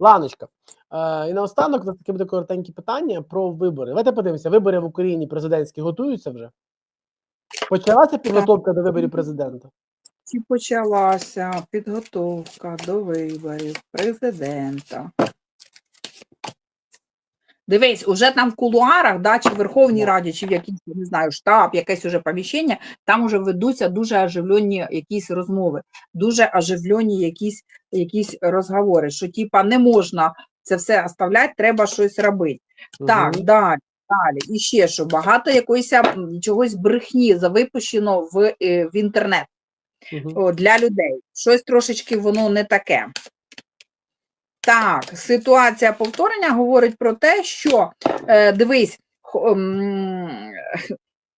Ланочка. Е, і наостанок нас таке буде коротеньке питання про вибори. Давайте подивимося, вибори в Україні президентські готуються вже? Почалася підготовка до виборів президента? Чи почалася підготовка до виборів президента? Дивись, уже там в кулуарах, да, чи в Верховній Раді, чи в якийсь, не знаю, штаб, якесь уже поміщення, там уже ведуться дуже оживлені якісь розмови, дуже оживлені якісь, якісь розговори, що типа не можна це все оставляти, треба щось робити. Так, далі, далі. І ще що, багато якоїсь чогось брехні завипущено в, е, в інтернет о, для людей. Щось трошечки воно не таке. Так, ситуація повторення говорить про те, що е, дивись,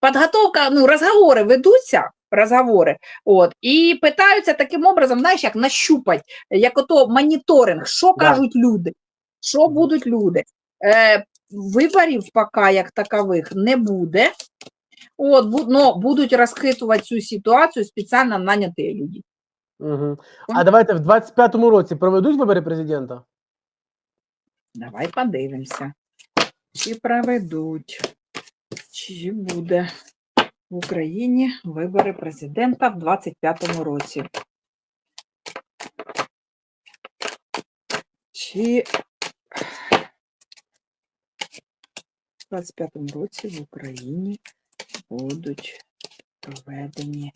підготовка, ну, розговори ведуться, розговори, от, і питаються таким образом, знаєш, як нащупать, як ото моніторинг, що Да. кажуть люди, що будуть люди. Е, виборів поки як такових не буде. От, бу- но будуть розхитувати цю ситуацію спеціально наняті люди. Мгм. А давайте в 25-му році проведуть вибори президента? Давай подивимося, чи проведуть, чи буде в Україні вибори президента в 25-му році. Чи в 25-му році в Україні будуть проведені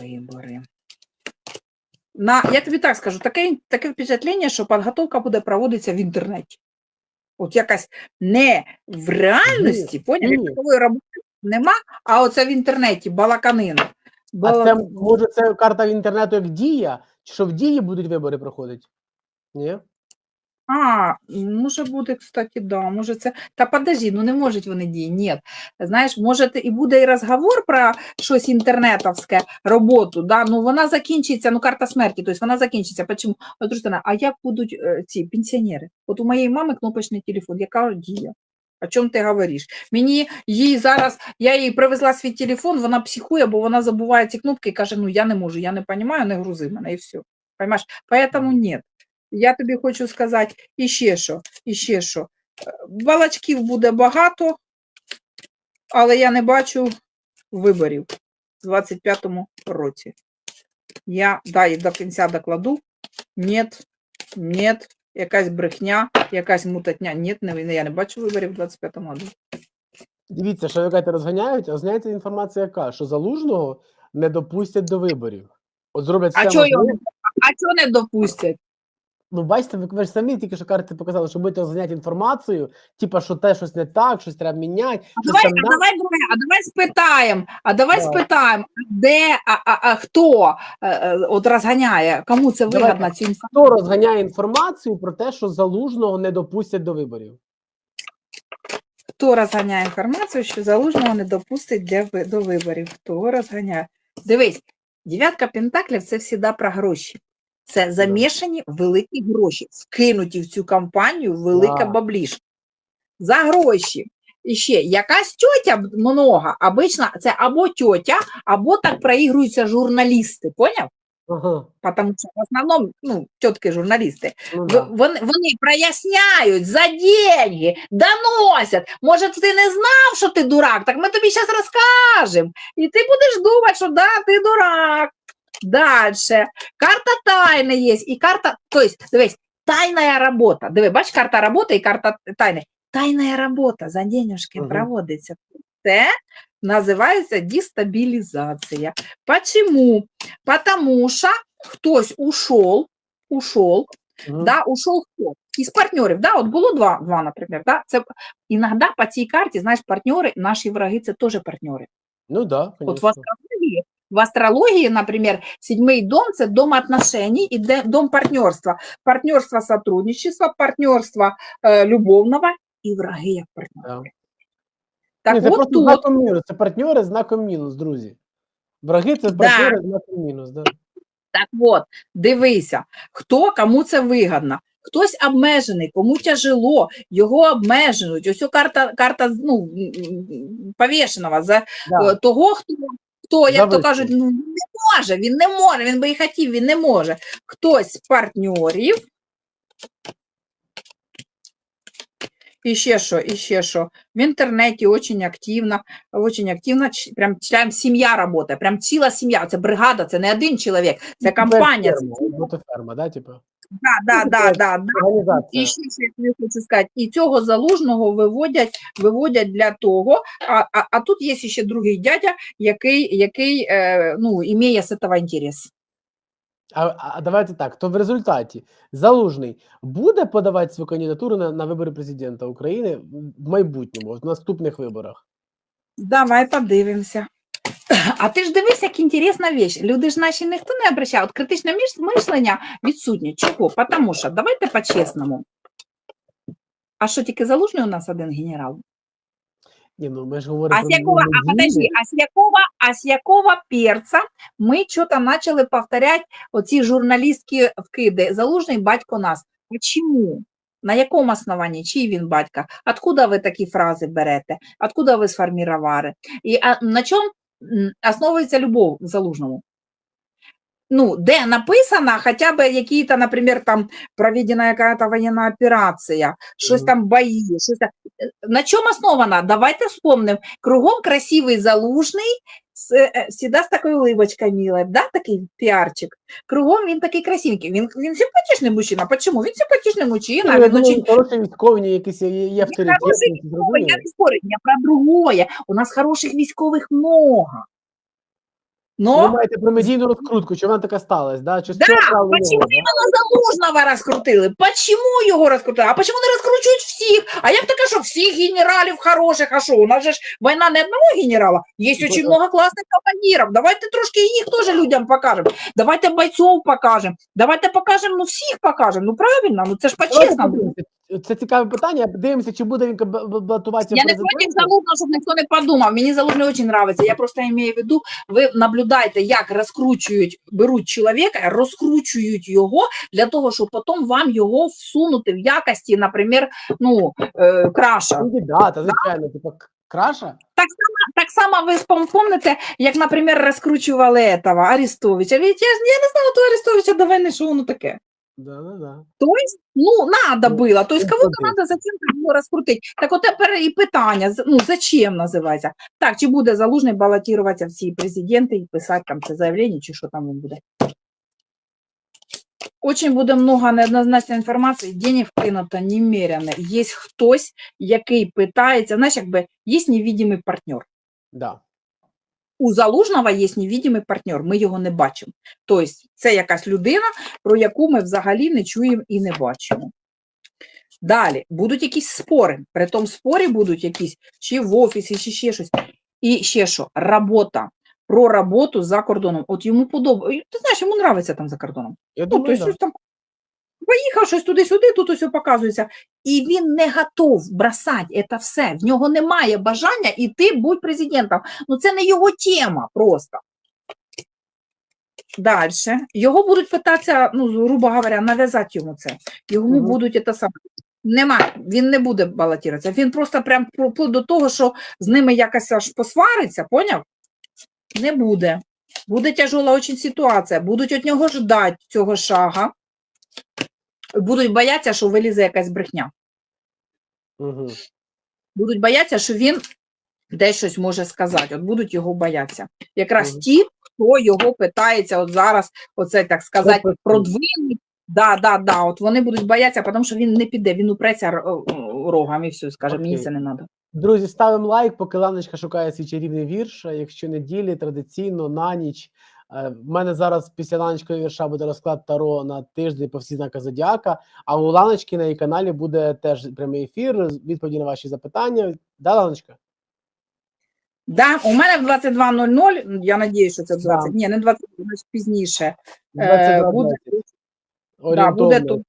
вибори? На, я тобі так скажу, таке, таке впечатлення, що підготовка буде проводитися в інтернеті. От якась не в реальності, поняв, такої роботи нема, а оце в інтернеті балаканина. А це може це карта в інтернету як дія? Що в дії будуть вибори проходити? Ні? А, може бути, кстати, да, може це. Та подожди, ну не можуть вони дії. Ні. Знаєш, може і буде і розговор про щось інтернетовське роботу, да, ну вона закінчиться, ну карта смерті, тобто вона закінчиться. Почему? От, а як будуть е, ці пенсіонери? От у моєї мами кнопочний телефон, яка дія? О чому ти говориш? Мені їй зараз, я їй привезла свій телефон, вона психує, бо вона забуває ці кнопки і каже: ну я не можу, я не розумію, не грузи мене і все. Понимаєш? Поэтому ні. Я тобі хочу сказати іще що, іще що. Е, Балачків буде багато, але я не бачу виборів у 25-му році. Я дай до кінця докладу. Нет, нет, якась брехня, якась мутатня. Нет, не, я не бачу виборів у 25-му році. Дивіться, що ви кажете, розганяють, а розганяється інформація яка, що залужного не допустять до виборів. От зроблять А чого його а чого не допустять? Ну, бачите, ви, ви ж самі тільки що карти показали, що будете розганяти інформацію, типа, що те щось не так, щось треба міняти. А щось давай, там а давай, давай, а давай спитаємо, а давай Давай. спитаємо, де, а, а, а хто е, е, от розганяє, кому це Давайте. вигідно цю інформацію? Хто розганяє інформацію про те, що залужного не допустять до виборів? Хто розганяє інформацію, що залужного не допустить для, ви- до виборів? Хто розганяє? Дивись, дев'ятка пентаклів це завжди про гроші. Це замішані великі гроші, вкинуті в цю кампанію велика Да. баблішка. За гроші. І ще якась тьотя много, обично це або тьотя, або так проігруються журналісти, поняв? Ага, Потому що в основному ну, тітки журналісти. ну, да. Вони, вони проясняють за деньги, доносять. Може, ти не знав, що ти дурак, так ми тобі зараз розкажемо. І ти будеш думати, що да, ти дурак. Дальше. Карта тайни є. І карта, тобто, дивись, тайна робота. Диви, бач, карта роботи і карта тайни. Тайна робота за денежки Мгм. проводиться. Це називається дестабілізація. Почему? Потому що хтось ушов, ушов, Мгм. да, ушел хто? Із партнерів, да, от було два, два наприклад, да, це іноді по цій карті, знаєш, партнери, наші враги, це теж партнери. Ну да, От в конечно. астрології, в астрології, наприклад, седьмий дом – це дом отношений і дом партнерства. Партнерство сотрудничества, партнерство е, любовного і враги як партнери. Да. Так Ні, це от просто тут, знаком мінус. Це партнери знаком мінус, друзі. Враги це Да. партнери знаком мінус. Да. Так от, дивися, хто кому це вигідно. Хтось обмежений, кому тяжело, його обмежують. Ось карта, карта ну, повішеного за Да. е, того, хто, хто як то Зависить. кажуть, ну, не може, він не може, він би і хотів, він не може. Хтось з партнерів І ще що, і ще що. В інтернеті очень активно, очень активно, прям, прям сім'я робота, прям ціла сім'я. Це бригада, це не один чоловік, це компанія. Це, ферма, да, типу? Да, да, да, да, да. І ще що я хочу сказати, і цього залужного виводять, виводять для того, а, а, а тут є ще другий дядя, який, який е, ну, імеє з цього інтерес. А, а давайте так. То в результаті Залужний буде подавати свою кандидатуру на, на вибори президента України в майбутньому, в наступних виборах. Давай подивимося. А ти ж дивись, як інтересна віч. Люди ж наші ніхто не обращає. От критичне мишлення відсутнє. Чого? Тому що, давайте по-чесному. А що, тільки залужний у нас один генерал? Ні, ну ми ж говоримо А с якого, а подожди, а с якого, а с якого перца ми что-то начали повторять оці журналістські вкиди? Залужний батько нас. Почему? На якому основанні? Чий він батько? Откуда ви такі фрази берете? Откуда ви сформировали? І а, на чому основується любов к Залужному? Ну, де написано хоча б які-то, наприклад, там проведена якась воєнна операція, щось там бої, щось там. Е, На чому основана? Давайте вспомним. Кругом красивий залужний, с, е, всегда з такою улыбочкой милой, да, такий піарчик. Кругом він такий красивенький. Він, він симпатичний мужчина. Почему? Він симпатичний мужчина, Ну, я він думаю, очень хороші військові, якісь є, є авторитет. хороший Ой, я не спорю, я про другое. У нас хороших військових много. Ви маєте про медійну розкрутку, чи вона така сталася, да? Чи Да, почему його, да? именно Залужного розкрутили? Почему його розкрутили? А почему не розкручують всіх? А я б така, що всіх генералів хороших, а що? У нас же ж війна не одного генерала, є Ну, очень много класних командирів. Давайте трошки їх теж людям покажемо. Давайте бойцов покажемо. Давайте покажемо, ну всіх покажемо. Ну правильно, ну це ж по-чесному. Це цікаве питання. Дивимося, чи буде він балотуватися Я не проти залужного, щоб ніхто не подумав. Мені залужний дуже подобається. Я просто маю в виду, ви наблюдаєте, як розкручують, беруть чоловіка, розкручують його для того, щоб потім вам його всунути в якості, наприклад, ну, е, краша. Кандидата, звичайно, типу краша. Так само ви спомните, як, наприклад, розкручували этого Арестовича. Ведь я, я не знала того Арестовича до війни, що воно таке. Да, да, да. То есть, ну, надо было. То есть, кого-то надо зачем-то було розкрутити. Так от тепер і питання, ну, зачем називається? Так, чи буде Залужний балотуватися в ці президенти і писати там це заявлення, чи що там він буде? Очень буде много неоднозначної інформації, денег вкинуто немерено. Є хтось, який питається, знаєш, якби є невидимий партнер. Да. У Залужного є невидимий партнер, ми його не бачимо. Тобто це якась людина, про яку ми взагалі не чуємо і не бачимо. Далі будуть якісь спори. При тому спорі будуть якісь чи в офісі, чи ще щось. І ще що, робота. Про роботу за кордоном. От йому подобається. Ти знаєш, йому подобається там за кордоном. Я Ну, думаю, тобто, да. щось там поїхав щось туди-сюди, тут усе показується. І він не готов бросати це все. В нього немає бажання іти будь президентом. Ну це не його тема просто. Далі. Його будуть питатися, ну, грубо говоря, нав'язати йому це. Йому Мгм. будуть це саме. Нема, він не буде балотуватися. Він просто прям вплоть до того, що з ними якось аж посвариться, поняв? Не буде. Буде тяжела очень ситуація. Будуть від нього ждати цього шага. Будуть боятися, що вилізе якась брехня. Угу. Будуть боятися, що він десь щось може сказати. От будуть його боятися. Якраз Мгм. ті, хто його питається, от зараз, оце так сказати, продвинуть. Да, да, да, от вони будуть боятися, тому що він не піде, він упреться рогом і все, скаже, мені це не треба. Друзі, ставимо лайк, поки Ланочка шукає свій чарівний вірш. Якщо неділі, традиційно на ніч. Е, В мене зараз після Ланочкового вірша буде розклад Таро на тиждень по всі знаки Зодіака. А у Ланочки на її каналі буде теж прямий ефір, відповіді на ваші запитання. Да, Ланочка? Да, у мене в 22.00, я надію, що це 20, Да. ні, не 20, значить пізніше, е, 22, буде, да, буде тут.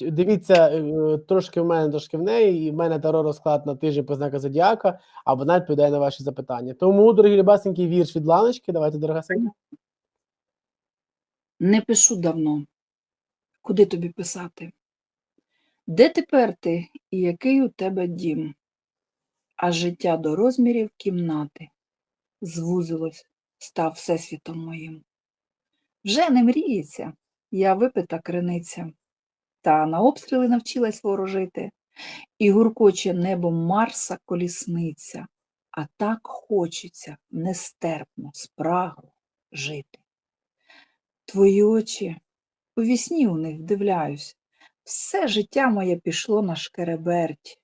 Дивіться, е, трошки в мене, трошки в неї, і в мене таро розклад на тиждень по знака Зодіака, а вона відповідає на ваші запитання. Тому, дорогі любасенький, вірш від Ланочки. Давайте, дорога Сеня. Не пишу давно. Куди тобі писати? Де тепер ти і який у тебе дім? А життя до розмірів кімнати звузилось, став всесвітом моїм. Вже не мріється, я випита криниця, та на обстріли навчилась ворожити, і гуркоче небом Марса колісниця, а так хочеться нестерпно, спрагло жити. Твої очі, у вісні у них вдивляюсь, все життя моє пішло на шкереберть,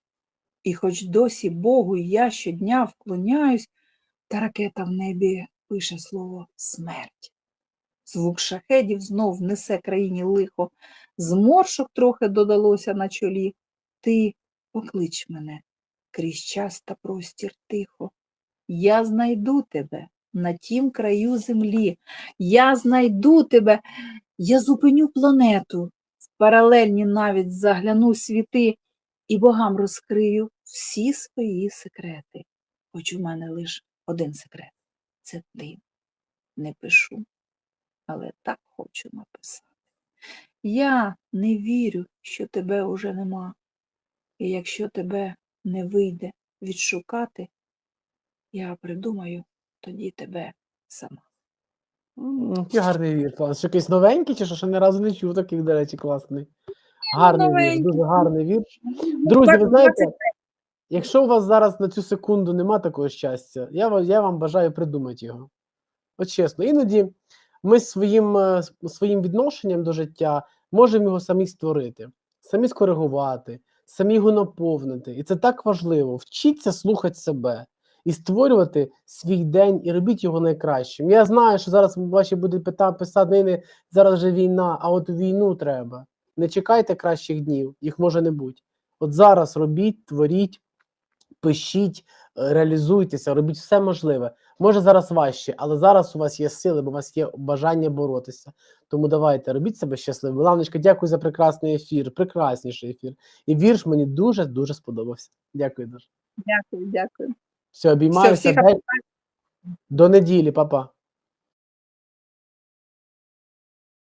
і хоч досі Богу я щодня вклоняюсь, та ракета в небі пише слово смерть. Звук шахедів знов несе країні лихо, зморшок трохи додалося на чолі. Ти поклич мене крізь час та простір тихо. Я знайду тебе на тім краю землі. Я знайду тебе, я зупиню планету, паралельні навіть загляну світи і богам розкрию всі свої секрети. Хоч у мене лише один секрет це ти. Не пишу, але так хочу написати. Я не вірю, що тебе уже нема. І якщо тебе не вийде відшукати, я придумаю тоді тебе сама. Який гарний вірш. Клас. Якийсь новенький, чи що ще ні разу не чув таких, до речі, класний. Гарний вірш, дуже гарний вірш. Ну, Друзі, ви знаєте, якщо у вас зараз на цю секунду нема такого щастя, я, ва- я вам бажаю придумати його. От чесно, іноді ми своїм, е, своїм відношенням до життя можемо його самі створити, самі скоригувати, самі його наповнити. І це так важливо. Вчіться слухати себе і створювати свій день і робіть його найкращим. Я знаю, що зараз ваші будуть пита- писати, «Нині, зараз вже війна, а от війну треба. Не чекайте кращих днів, їх може не бути. От зараз робіть, творіть, пишіть, е, реалізуйтеся, робіть все можливе. Може зараз важче, але зараз у вас є сили, бо у вас є бажання боротися. Тому давайте робіть себе щасливим. Ланочка, дякую за прекрасний ефір, прекрасніший ефір. І вірш мені дуже дуже сподобався. Дякую дуже. Дякую, дякую. Все, обіймаюся. всіх До неділі, папа.